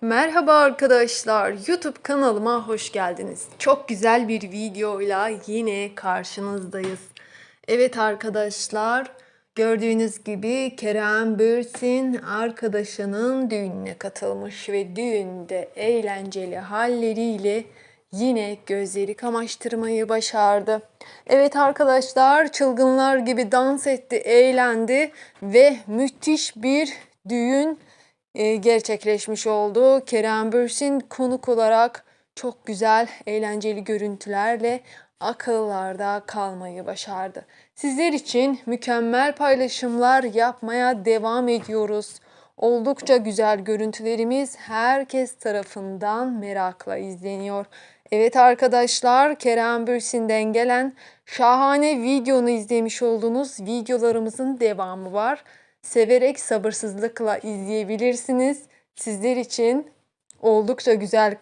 Merhaba arkadaşlar, YouTube kanalıma hoş geldiniz. Çok güzel bir videoyla yine karşınızdayız. Evet arkadaşlar, gördüğünüz gibi Kerem Bürsin arkadaşının düğününe katılmış ve düğünde eğlenceli halleriyle yine gözleri kamaştırmayı başardı. Evet arkadaşlar, çılgınlar gibi dans etti, eğlendi ve müthiş bir düğün gerçekleşmiş oldu. Kerem Bürsin konuk olarak çok güzel, eğlenceli görüntülerle akıllarda kalmayı başardı. Sizler için mükemmel paylaşımlar yapmaya devam ediyoruz. Oldukça güzel görüntülerimiz herkes tarafından merakla izleniyor. Evet arkadaşlar Kerem Bürsin'den gelen şahane videonu izlemiş olduğunuz videolarımızın devamı var. Severek sabırsızlıkla izleyebilirsiniz. Sizler için oldukça güzel